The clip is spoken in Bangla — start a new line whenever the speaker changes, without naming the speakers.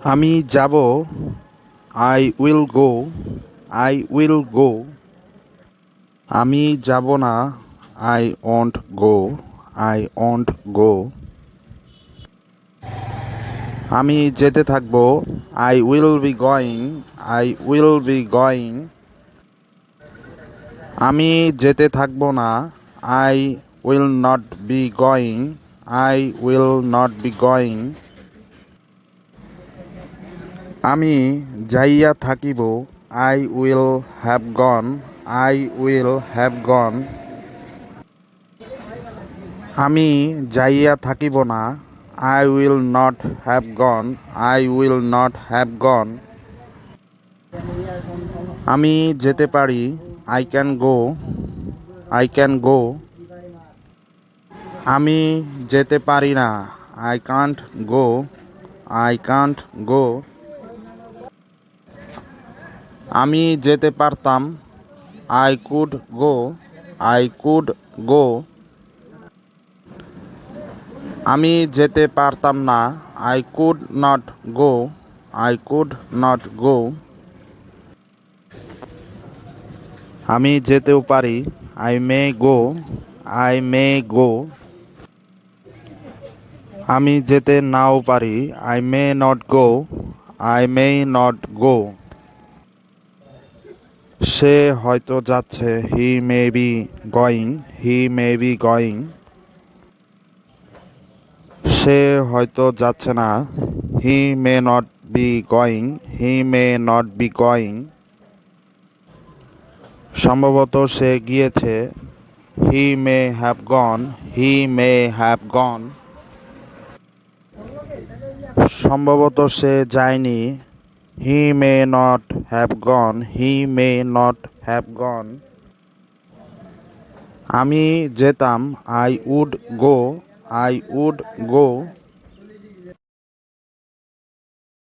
আমি যাব I will go I will go আমি যাব না I won't go I won't go আমি যেতে থাকব I will be going I will be going আমি যেতে থাকব না I will not be going I will not be going আমি যাইয়া থাকিব I will have gone I will have gone আমি যাইয়া থাকিব না I will not have gone I will not have gone আমি যেতে পারি I can go I can go আমি যেতে পারি না I can't go I can't go আমি যেতে পারতাম। I could go I could go আমি যেতে পারতাম না। I could not go I could not go আমি যেতেও পারি। I may go I may go আমি যেতে নাও পারি। I may not go I may not go সে হয়তো যাচ্ছে। He may be going, he may be going. সে হয়তো যাচ্ছে না। He may not be going, he may not be going. সম্ভবত সে গিয়েছে। He may have gone, he may have gone. সম্ভবত সে যায়নি। He may not have gone he may not have gone আমি যেতাম I would go I would go